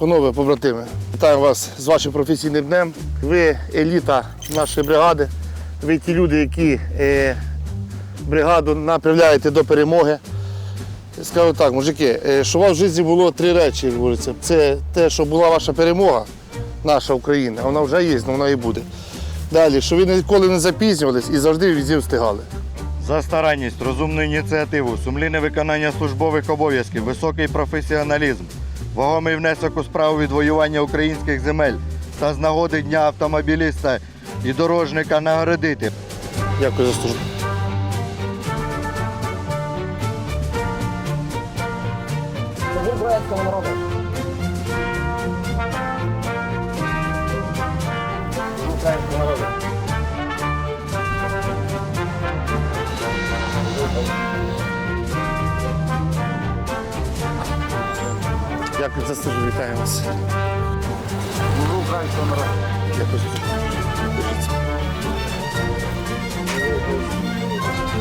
Панове, побратими, вітаю вас з вашим професійним днем. Ви еліта нашої бригади. Ви ті люди, які е, бригаду направляєте до перемоги. Скажу так, мужики, е, що у вас в житті було три речі, як говориться. Це те, що була ваша перемога, наша Україна, вона вже є, але вона і буде. Далі, що ви ніколи не запізнювались і завжди візі встигали. За старанність, розумну ініціативу, сумлінне виконання службових обов'язків, високий професіоналізм, вагомий внесок у справу відвоювання українських земель та з нагоди Дня автомобіліста і дорожника нагородити. Дякую за службу. Служу українському народу. Дякую за службу, вітаю вас. Дякую. Дякую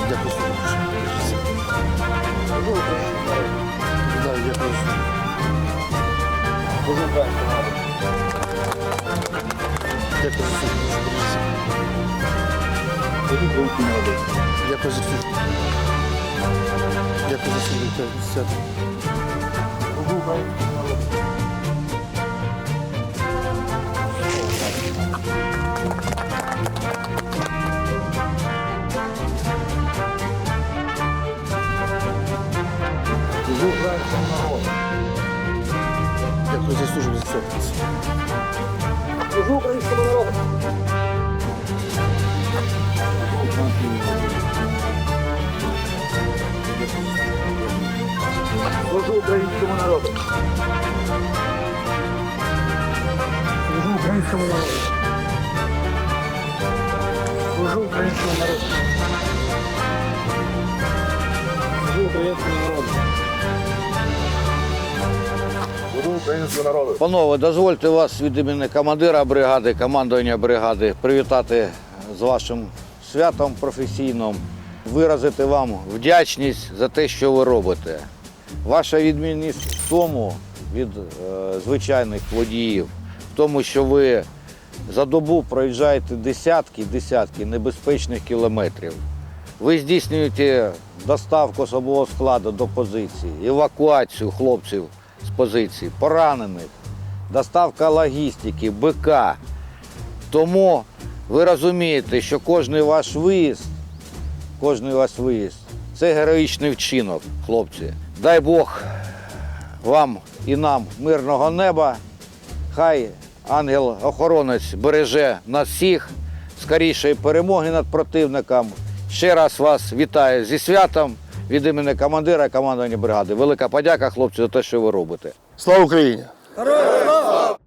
дякую. Дякую. Дякую за службу. Дякую за службу. Служу українському народу. Дякую за службу. За свято. Служу українському народу. Служу українському народу. Служу українському народу. Служу українському народу. Служу українському народу. Служу українському народу. Панове, дозвольте вас від імені командира бригади, командування бригади привітати з вашим святом професійним, виразити вам вдячність за те, що ви робите. Ваша відмінність в тому від е, звичайних водіїв, в тому, що ви за добу проїжджаєте десятки десятки небезпечних кілометрів. Ви здійснюєте доставку особового складу до позиції, евакуацію хлопців з позиції, поранених, доставка логістики, БК. Тому ви розумієте, що кожен ваш виїзд, кожен ваш виїзд це героїчний вчинок, хлопці. Дай Бог вам і нам мирного неба. Хай ангел-охоронець береже нас всіх, скорішої перемоги над противником. Ще раз вас вітаю зі святом від імені командира і командування бригади. Велика подяка, хлопці, за те, що ви робите. Слава Україні! Героям слава!